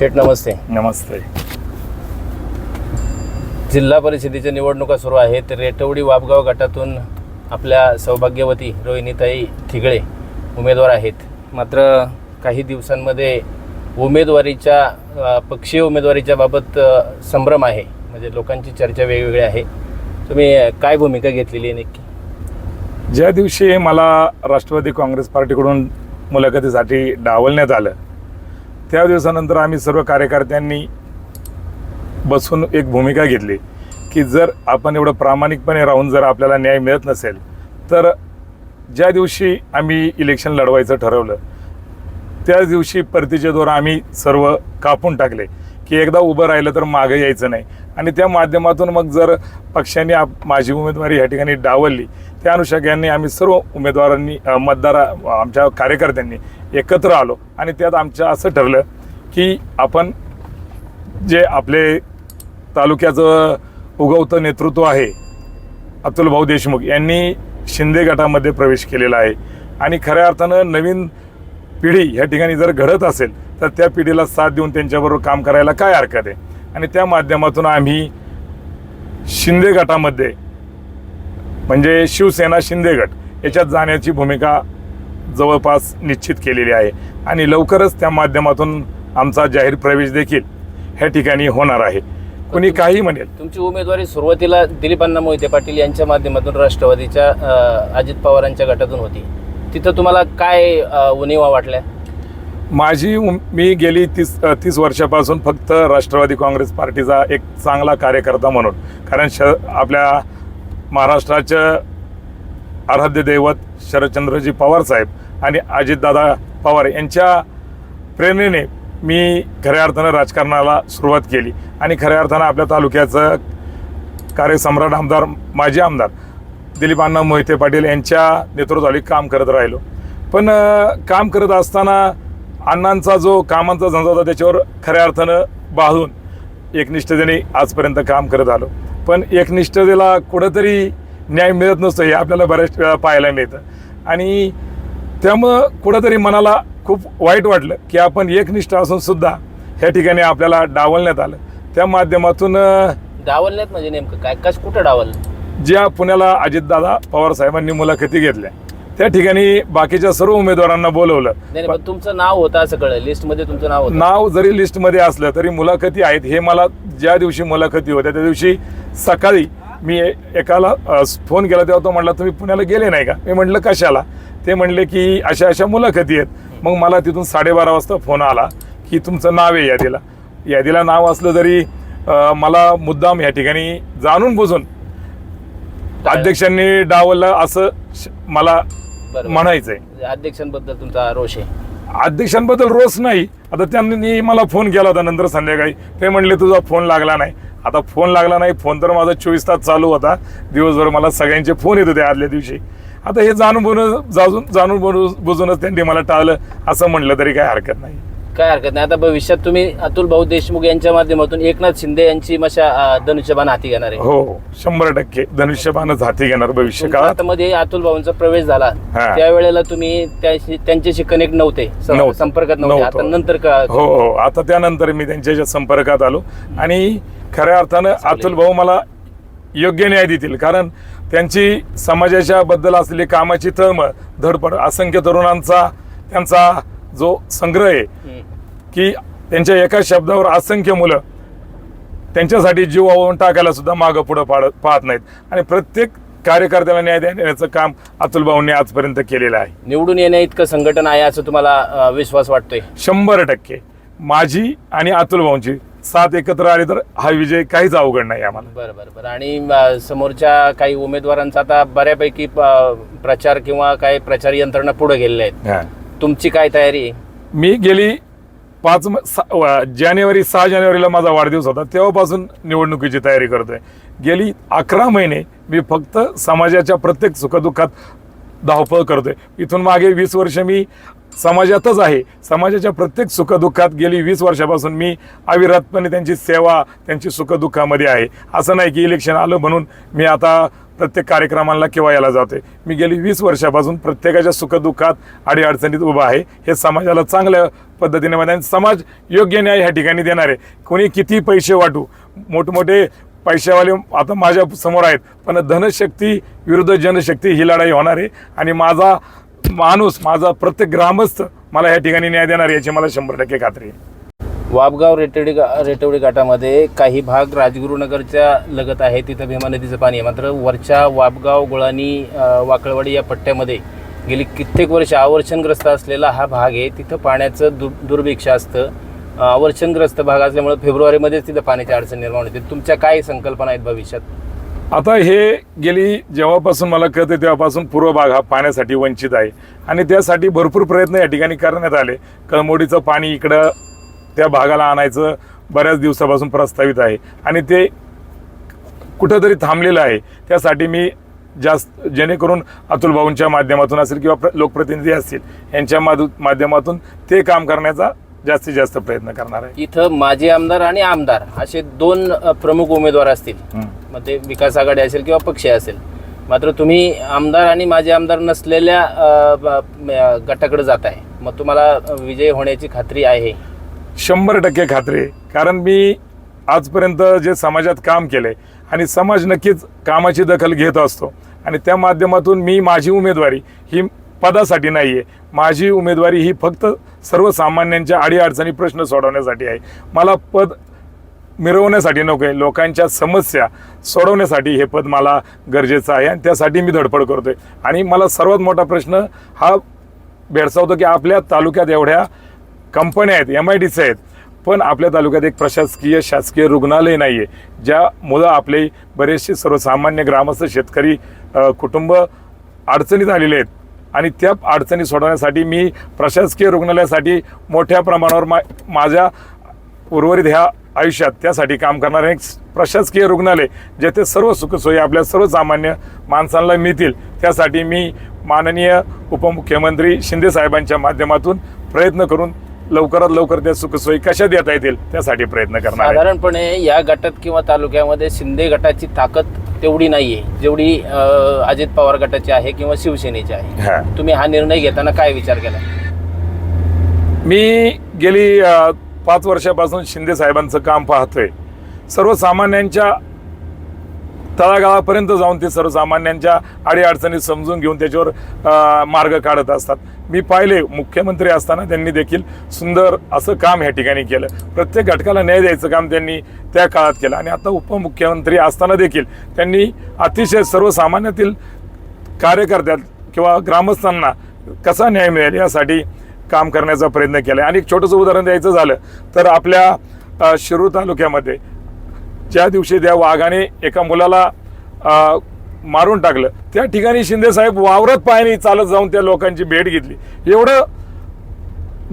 शेठ नमस्ते. नमस्ते. जिल्हा परिषदेच्या निवडणुका सुरू आहेत. रेटवडी वापगाव गटातून आपल्या सौभाग्यवती रोहिणीताई ठिगळे उमेदवार आहेत. मात्र काही दिवसांमध्ये उमेदवारीच्या पक्षीय उमेदवारीच्या बाबत संभ्रम आहे. म्हणजे लोकांची चर्चा वेगवेगळी आहे. तुम्ही काय भूमिका घेतलेली आहे नक्की ज्या दिवशी मला राष्ट्रवादी काँग्रेस पार्टीकडून मुलाखतीसाठी डावलण्यात आलं त्या दिवसानंतर आम्ही सर्व कार्यकर्त्यांनी बसून एक भूमिका घेतली की जर आपण एवढं प्रामाणिकपणे राहून जर आपल्याला न्याय मिळत नसेल तर ज्या दिवशी आम्ही इलेक्शन लढवायचं ठरवलं त्याच दिवशी परतीचे दोर आम्ही सर्व कापून टाकले की एकदा उभं राहिलं तर मागं यायचं नाही. आणि त्या माध्यमातून मग जर पक्षांनी आप माझी उमेदवारी या ठिकाणी डावलली त्या अनुषंगाने आम्ही सर्व उमेदवारांनी मतदार मतदारा आमच्या कार्यकर्त्यांनी एकत्र आलो. आणि त्यात आमचं असं ठरलं की आपण जे आपले तालुक्याचं उगवतं नेतृत्व आहे अतुल भाऊ देशमुख यांनी शिंदे गटामध्ये प्रवेश केलेला आहे. आणि खऱ्या अर्थानं नवीन पिढी ह्या ठिकाणी जर घडत असेल तर त्या पिढीला साथ देऊन त्यांच्याबरोबर काम करायला काय हरकत आहे? आणि त्या माध्यमातून आम्ही शिंदे गटामध्ये म्हणजे शिवसेना शिंदे गट याच्यात जाण्याची भूमिका जवळपास निश्चित केलेली आहे. आणि लवकरच त्या माध्यमातून आमचा जाहीर प्रवेश देखील ह्या ठिकाणी होणार आहे. कोणी काही म्हणेल? तुमची उमेदवारी सुरुवातीला दिलीपांना मोहिते पाटील यांच्या माध्यमातून राष्ट्रवादीच्या अजित पवारांच्या गटातून होती. तिथं तुम्हाला काय उणिवा वाटल्या? माझी मी गेली तीस तीस वर्षापासून फक्त राष्ट्रवादी काँग्रेस पार्टीचा एक चांगला कार्यकर्ता म्हणून. कारण श आपल्या महाराष्ट्राचं आराध्य दैवत शरदचंद्रजी पवार साहेब आणि अजितदादा पवार यांच्या प्रेरणेने मी खऱ्या अर्थानं राजकारणाला सुरुवात केली. आणि खऱ्या अर्थानं आपल्या तालुक्याचं कार्यसम्राट आमदार माजी आमदार दिलीपांना मोहिते पाटील यांच्या नेतृत्वाखाली काम करत राहिलो. पण काम करत असताना अण्णांचा जो कामांचा झंझा होता त्याच्यावर खऱ्या अर्थानं बाळून एकनिष्ठतेने आजपर्यंत काम करत आलो. पण एकनिष्ठतेला कुठंतरी न्याय मिळत नसतो हे आपल्याला बऱ्याच वेळा पाहायला मिळतं. आणि त्यामुळं कुठंतरी मनाला खूप वाईट वाटलं की आपण एकनिष्ठ असून सुद्धा ह्या ठिकाणी आपल्याला डावलण्यात आलं. त्या माध्यमातून डावलण्यात म्हणजे नेमकं काय? कश कुठं डावल ज्या पुण्याला अजितदादा पवार साहेबांनी मुलाखती घेतल्या. त्या ठिकाणी बाकीच्या सर्व उमेदवारांना बोलवलं. नाही नाही, पण तुमचं नाव होतं असं कळलं. लिस्टमध्ये तुमचं नाव होतं. नाव जरी लिस्टमध्ये असलं तरी मुलाखती आहेत. हे मला ज्या दिवशी मुलाखती होत्या त्या दिवशी सकाळी मी ए- एकाला अ, फोन केला तेव्हा तो म्हणला तुम्ही पुण्याला गेले नाही का? मी म्हटलं कशाला? ते म्हणले की अशा अशा मुलाखती आहेत. मग मला तिथून साडेबारा वाजता फोन आला की तुमचं नाव आहे यादीला. यादीला नाव असलं तरी अ, मला मुद्दाम या ठिकाणी जाणून बुजून अध्यक्षांनी डावललं असं श- मला. म्हणायचंय. अध्यक्षांबद्दल तुमचा रोष आहे. अध्यक्षांबद्दल रोज नाही. आता त्यांनी मला फोन केला होता नंतर संध्याकाळी. ते म्हणले तुझा फोन लागला नाही. आता फोन लागला नाही फोन तर माझा चोवीस तास चालू होता. दिवसभर मला सगळ्यांचे फोन येत होते आदल्या दिवशी. आता हे जाणून बुजून जाणून जाणून बुजून- बुजूनच त्यांनी मला टाळलं. असं म्हणलं तरी काय हरकत नाही. काय हरकत नाही. आता भविष्यात तुम्ही अतुल भाऊ देशमुख यांच्या माध्यमातून एकनाथ शिंदे यांची मशा अ, धनुष्यबाण हाती घेणार आहे. हो शंभर टक्के. धनुष्यबाणच हाती घेणार भविष्य काळात हातामध्ये अतुल भाऊंचा प्रवेश झाला. हा. त्यावेळेला तुम्ही त्याशी- त्यांच्याशी कनेक्ट नव्हते. स- नव्हतो. संपर्कात नव्हते. आता. नंतर का हो हो. आता त्यानंतर मी त्यांच्या संपर्कात आलो. आणि खऱ्या अर्थानं अतुल भाऊ मला योग्य न्याय देतील. कारण त्यांची समाजाच्या बद्दल असलेली कामाची तळमळ धडपड असंख्य तरुणांचा त्यांचा जो संग्रह आहे. की त्यांच्या एका शब्दावर असंख्य मुलं त्यांच्यासाठी जीव वाहून टाकायला सुद्धा मागं पुढं पाडत पाहत नाहीत. आणि प्रत्येक कार्यकर्त्याला न्याय देण्याचं काम अतुल भाऊंनी आजपर्यंत केलेलं आहे. निवडून येण्या इतकं संघटन आहे असं तुम्हाला विश्वास वाटतोय? शंभर टक्के. माझी आणि अतुल भाऊंची साथ एकत्र आली तर हा विजय काहीच अवघड नाही आम्हाला. बरं बरं बरं. आणि समोरच्या काही उमेदवारांचा आता बऱ्यापैकी प्रचार किंवा काही प्रचार यंत्रणा पुढे गेलेल्या आहेत. तुमची काय तयारी? आहे मी गेली पाच म- सा- व- जानेवारी सहा जानेवारीला माझा वाढदिवस होता. तेव्हापासून निवडणुकीची तयारी करतोय. गेली अकरा महिने मी फक्त समाजाच्या प्रत्येक सुखदुःखात धावपळ करतोय. इथून मागे वीस वर्ष मी समाजातच आहे. समाजाच्या प्रत्येक सुखदुःखात गेली वीस वर्षापासून मी अविरतपणे त्यांची सेवा त्यांची सुखदुःखामध्ये आहे. असं नाही की इलेक्शन आलं म्हणून मी आता प्रत्येक कार्यक्रमाला किंवा याला जाते मी गेली वीस वर्षापासून प्रत्येकाच्या सुखदुःखात आणि अडचणीत उभा आहे. हे समाजाला चांगल्या पद्धतीने माहिती आहे. आणि समाज योग्य न्याय ह्या ठिकाणी देणार आहे. कोणी किती पैसे वाटू? मोठमोठे पैशावाले आता माझ्यासमोर आहेत. पण धनशक्ती विरुद्ध जनशक्ती ही लढाई होणार आहे. आणि माझा माणूस माझा प्रत्येक ग्रामस्थ मला ह्या ठिकाणी न्याय देणार आहे याची मला शंभर टक्के खात्री आहे. वाबगाव रेटवडी गा- रेटवडी घाटामध्ये काही भाग राजगुरुनगरच्या लगत आहे तिथं भीमा नदीचं पाणी आहे. मात्र वरच्या वाबगाव गुळानी वाकळवाडी या पट्ट्यामध्ये गेली कित्येक वर्ष आवर्षणग्रस्त असलेला हा भाग आहे. तिथं पाण्याचं दु दुर्भिक्ष असतं. आवर्षणग्रस्त भाग असल्यामुळे फेब्रुवारीमध्येच तिथं पाण्याची अडचण निर्माण होते. तुमच्या काय संकल्पना आहेत भविष्यात? आता हे गेली जेव्हापासून मला कळते तेव्हापासून पूर्व भाग हा पाण्यासाठी वंचित आहे. आणि त्यासाठी भरपूर प्रयत्न या ठिकाणी करण्यात आले. कळमोडीचं पाणी इकडं त्या भागाला आणायचं बऱ्याच दिवसापासून प्रस्तावित आहे. आणि ते कुठंतरी थांबलेलं आहे. त्यासाठी मी जास्त जेणेकरून अतुल भाऊंच्या माध्यमातून असेल किंवा प्र- लोकप्रतिनिधी असतील यांच्या माधू माध्यमातून ते काम करण्याचा जास्तीत जास्त प्रयत्न करणार आहे. इथं माजी आमदार आणि आमदार असे दोन प्रमुख उमेदवार असतील. मग ते विकास आघाडी असेल किंवा पक्ष असेल. मात्र तुम्ही आमदार आणि माजी आमदार नसलेल्या गटाकडे जात आहे मग तुम्हाला विजय होण्याची खात्री आहे. शंभर टक्के खात्री आहे. कारण मी आजपर्यंत जे समाजात काम केलंय आणि समाज नक्कीच कामाची दखल घेत असतो. आणि त्या माध्यमातून मी माझी उमेदवारी ही पदासाठी नाही आहे माझी उमेदवारी ही फक्त सर्वसामान्यांच्या अडीअडचणी प्रश्न सोडवण्यासाठी आहे. मला पद मिरवण्यासाठी नको आहे. लोकांच्या समस्या सोडवण्यासाठी हे पद मला गरजेचं आहे आणि त्यासाठी मी धडपड करतो आहे आणि मला सर्वात मोठा प्रश्न हा भेडसावतो की आपल्या तालुक्यात एवढ्या कंपन्या आहेत एम आय डी सी आहेत. पण आपल्या तालुक्यात एक प्रशासकीय शासकीय रुग्णालय नाही आहे ज्यामुळं आपले बरेचसे सर्वसामान्य ग्रामस्थ शेतकरी कुटुंब अडचणीत आलेले आहेत. आणि त्या अडचणी सोडवण्यासाठी मी प्रशासकीय रुग्णालयासाठी मोठ्या प्रमाणावर मा माझ्या उर्वरित ह्या आयुष्यात त्यासाठी काम करणारे एक प्रशासकीय रुग्णालय जेथे सर्व सुखसोयी आपल्या सर्वसामान्य माणसांना मिळतील त्यासाठी मी माननीय उपमुख्यमंत्री शिंदे साहेबांच्या माध्यमातून प्रयत्न करून लवकरात लवकर त्या सुखसोयी कशा देता येतील त्यासाठी प्रयत्न करणार आहे. साधारणपणे या गटात किंवा तालुक्यामध्ये शिंदे गटाची ताकद तेवढी नाहीये. जेवढी अ, अजित पवार गटाची आहे किंवा शिवसेनेची आहे. हा. तुम्ही हा निर्णय घेताना काय विचार केला? मी गेली अ, पाच वर्षापासून शिंदे साहेबांचं काम पाहतोय. सर्वसामान्यांच्या तळागाळापर्यंत जाऊन ते सर्वसामान्यांच्या अडीअडचणी समजून घेऊन त्याच्यावर अ, मार्ग काढत असतात. मी पाहिले मुख्यमंत्री असताना त्यांनी देखील सुंदर असं काम ह्या ठिकाणी केलं. प्रत्येक घटकाला न्याय द्यायचं काम त्यांनी त्या काळात केलं. आणि आता उपमुख्यमंत्री असताना देखील त्यांनी अतिशय सर्वसामान्यातील कार्यकर्त्यात किंवा ग्रामस्थांना कसा न्याय मिळेल यासाठी काम करण्याचा प्रयत्न केला. आणि एक छोटंसं उदाहरण द्यायचं झालं तर आपल्या शिरूर तालुक्यामध्ये ज्या दिवशी त्या वाघाने एका मुलाला मारून टाकलं. त्या ठिकाणी शिंदे साहेब वावरत पायाने चालत जाऊन त्या लोकांची भेट घेतली. एवढं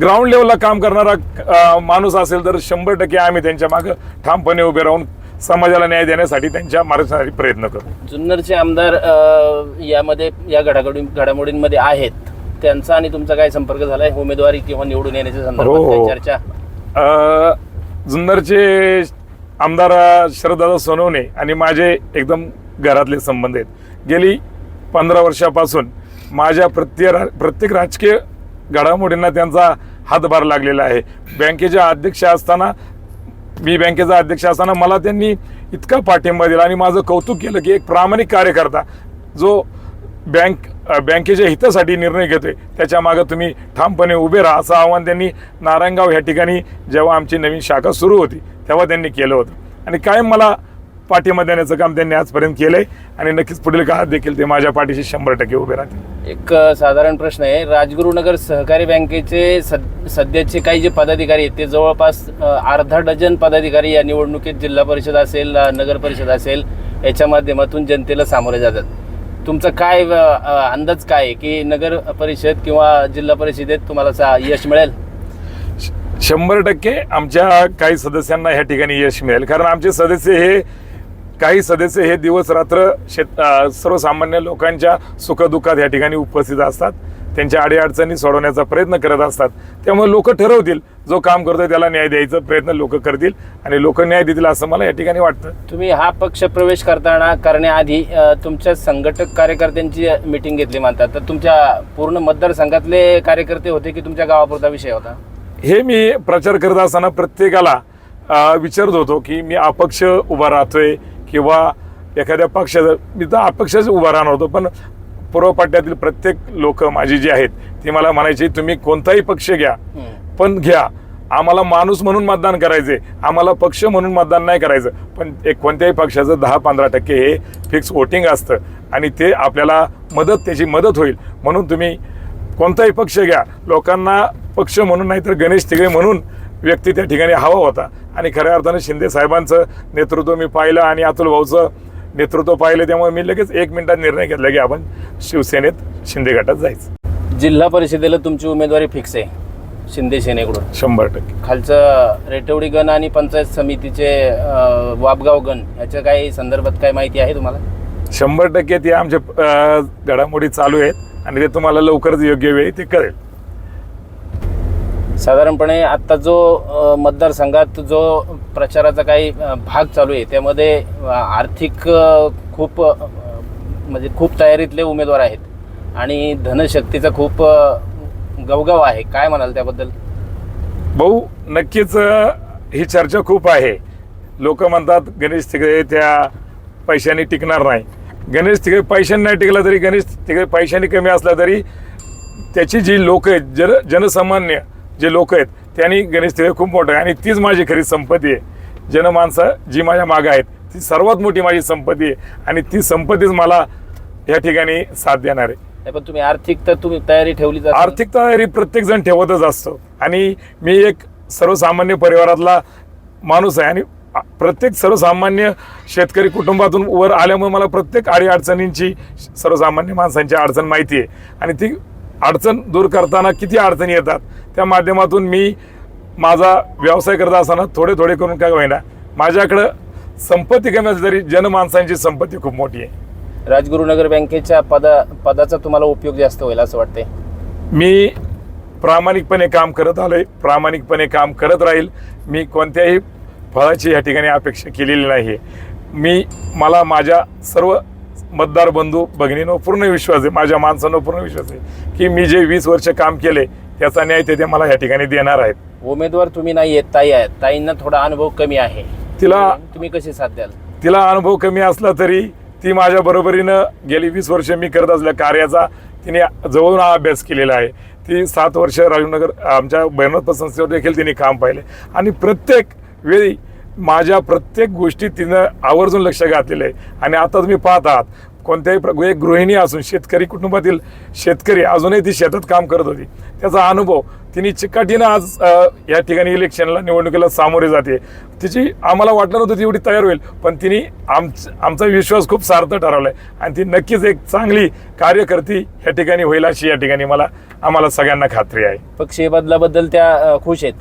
ग्राउंड लेवलला काम करणारा माणूस असेल तर शंभर टक्के आम्ही त्यांच्या मागं ठामपणे उभे राहून समाजाला न्याय देण्यासाठी त्यांच्या मार्गदर्शनासाठी प्रयत्न करू. जुन्नरचे आमदार यामध्ये या घडाघडी घडामोडींमध्ये आहेत. त्यांचा आणि तुमचा काय संपर्क झालाय? उमेदवारी किंवा निवडून येण्याच्या हो, संदर्भात हो. काही चर्चा? जुन्नरचे आमदार शरददादा सोनवणे आणि माझे एकदम घरातले संबंध आहेत. गेली पंधरा वर्षापासून माझ्या प्रत्येक रा- प्रत्येक राजकीय घडामोडींना त्यांचा हातभार लागलेला आहे. बँकेच्या अध्यक्ष असताना मी बँकेचा अध्यक्ष असताना मला त्यांनी इतका पाठिंबा दिला आणि माझं कौतुक केलं की एक प्रामाणिक कार्यकर्ता जो बँक बँकेच्या हितासाठी निर्णय घेतोय त्याच्यामागे तुम्ही ठामपणे उभे राहा असं आव्हान त्यांनी नारायणगाव ह्या ठिकाणी जेव्हा आमची नवीन शाखा सुरू होती तेव्हा त्यांनी केलं होतं. आणि कायम मला पाठिंबा देण्याचं काम त्यांनी आजपर्यंत केलंय. आणि नक्कीच पुढील काळात देखील ते माझ्या पाठीशी शंभर टक्के उभे राहतील. एक साधारण प्रश्न आहे. राजगुरुनगर सहकारी बँकेचे सध्याचे काही जे पदाधिकारी आहेत ते जवळपास अर्धा डझन पदाधिकारी या निवडणुकीत जिल्हा परिषद असेल नगर परिषद असेल याच्या माध्यमातून जनतेला सामोरे जातात. तुमचा काय अंदाज काय की नगर परिषद किंवा जिल्हा परिषदेत तुम्हाला यश मिळेल? शंभर टक्के आमच्या काही सदस्यांना ह्या ठिकाणी यश मिळेल. कारण आमचे सदस्य हे काही सदस्य हे दिवस रात्र शेत सर्वसामान्य लोकांच्या सुखदुःखात या ठिकाणी उपस्थित असतात. त्यांच्या अडीअडचणी सोडवण्याचा प्रयत्न करत असतात. त्यामुळे लोक ठरवतील जो काम करतोय त्याला न्याय द्यायचा प्रयत्न लोक करतील आणि लोक न्याय देतील असं मला या ठिकाणी वाटतं. तुम्ही हा पक्ष प्रवेश करताना करण्याआधी तुमच्या संघटक कार्यकर्त्यांची मीटिंग घेतली म्हणतात. तर तुमच्या पूर्ण मतदारसंघातले कार्यकर्ते होते की तुमच्या गावापुरता विषय होता? हे मी प्रचार करत असताना प्रत्येकाला विचारत होतो की मी अपक्ष उभा राहतोय किंवा एखाद्या पक्षाचं मी तर अपक्षच उभा राहणार होतो पण पूर्व पट्ट्यातील प्रत्येक लोक माझी जी आहेत ती मला म्हणायची तुम्ही कोणताही पक्ष घ्या. पण घ्या. आम्हाला माणूस म्हणून मतदान करायचे आम्हाला पक्ष म्हणून मतदान नाही करायचं. पण एक कोणत्याही पक्षाचं दहा पंधरा टक्के हे फिक्स वोटिंग असतं आणि ते आपल्याला मदत त्याची मदत होईल. म्हणून तुम्ही कोणताही पक्ष घ्या. लोकांना पक्ष म्हणून नाही तर गणेश तिगळे म्हणून व्यक्ती त्या ठिकाणी हवा होता. आणि खऱ्या अर्थानं शिंदे साहेबांचं नेतृत्व मी पाहिलं आणि अतुल भाऊचं नेतृत्व पाहिलं त्यामुळे मी लगेच एक मिनिटात निर्णय घेतला की आपण शिवसेनेत शिंदे गटात जायचं. जिल्हा परिषदेला तुमची उमेदवारी फिक्स आहे शिंदे सेनेकडून. शंभर टक्के. खालचं रेटवडी गण आणि पंचायत समितीचे अ, वापगाव गण याच्या काही संदर्भात काय माहिती आहे तुम्हाला? शंभर टक्के ते आमच्या घडामोडी चालू आहेत आणि ते तुम्हाला लवकरच योग्य वेळी ते कळेल. साधारणपणे आत्ता जो मतदारसंघात जो प्रचाराचा काही भाग चालू आहे त्यामध्ये आर्थिक खूप म्हणजे खूप तयारीतले उमेदवार आहेत. आणि धनशक्तीचा खूप गवगव आहे. काय म्हणाल त्याबद्दल? भाऊ नक्कीच ही चर्चा खूप आहे. लोक म्हणतात गणेश तिकडे त्या पैशाने टिकणार नाही. गणेश तिकडे पैशाने नाही टिकला तरी गणेश तिकडे पैशाने कमी असला तरी त्याची जी लोक आहेत जन जनसामान्य जे लोक आहेत त्यांनी गणेश तिकडे खूप मोठं आहे. आणि तीच माझी खरी संपत्ती आहे. जनमानसं जी माझ्या मागं आहेत ती सर्वात मोठी माझी संपत्ती आहे. आणि ती संपत्तीच मला या ठिकाणी साथ देणार आहे. पण तुम्ही आर्थिक तर तुम्ही तयारी असेल. आर्थिक तयारी प्रत्येक जण ठेवतच असतो. आणि मी एक सर्वसामान्य परिवारातला माणूस आहे. आणि प्रत्येक सर्वसामान्य शेतकरी कुटुंबातून वर आल्यामुळे मला प्रत्येक अडी अडचणींची सर्वसामान्य माणसांची अडचण माहिती आहे. आणि ती अडचण दूर करताना किती अडचणी येतात त्या माध्यमातून मी माझा व्यवसाय करत असताना थोडे थोडे करून काय होईना. माझ्याकडं संपत्ती कमी असली तरी जनमानसांची संपत्ती खूप मोठी आहे. राजगुरुनगर बँकेच्या पदा पदाचा तुम्हाला उपयोग जास्त होईल असं वाटतंय? मी प्रामाणिकपणे काम करत आलोय प्रामाणिकपणे काम करत राहील. मी कोणत्याही फळाची या ठिकाणी अपेक्षा केलेली नाही मी मला माझ्या सर्व मतदार बंधू भगिनींवर पूर्ण विश्वास आहे माझ्या माणसांवर पूर्ण विश्वास आहे की मी जे वीस वर्ष काम केले त्याचा न्याय ते ते मला या ठिकाणी देणार आहेत. उमेदवार तुम्ही नाही आहेत ताई आहेत. ताईंना थोडा अनुभव कमी आहे. तिला तुम्ही कशी साथ द्याल? तिला अनुभव कमी असला तरी ती माझ्या बरोबरीनं गेली वीस वर्ष मी करत असलेल्या कार्याचा तिने जवळून हा अभ्यास केलेला आहे. ती सात वर्ष राजनगर आमच्या बहिणोत्पन्न संस्थेवर देखील तिने काम पाहिले. आणि प्रत्येक वेळी माझ्या प्रत्येक गोष्टी तिनं आवर्जून लक्ष घातलेलं आहे. आणि आता तुम्ही पाहत आहात कोणत्याही प्र एक गृहिणी असून शेतकरी कुटुंबातील शेतकरी अजूनही ती शेतात काम करत होती. त्याचा अनुभव तिने चिकाटीनं आज या ठिकाणी इलेक्शनला निवडणुकीला सामोरे जाते. तिची आम्हाला वाटलं नव्हतं ती एवढी तयार होईल पण तिने आमच आमचा विश्वास खूप सार्थ ठरवला आहे आणि ती नक्कीच एक चांगली कार्यकर्ती या ठिकाणी होईल अशी या ठिकाणी मला आम्हाला सगळ्यांना खात्री आहे. पक्षीय बदलाबद्दल त्या खुश आहेत.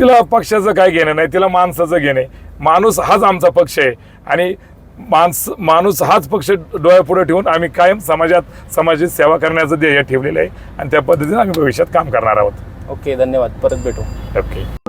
तिला पक्षाचं काय घेणं नाही तिला माणसाचं घेणे. माणूस हाच आमचा पक्ष आहे. आणि माणस माणूस हाच पक्ष डोळ्यापुढे ठेवून आम्ही कायम समाजात समाजाची सेवा करण्याचं ध्येय ठेवलेलं आहे. आणि त्या पद्धतीने आम्ही भविष्यात काम करणार आहोत. ओके धन्यवाद. परत भेटू. ओके.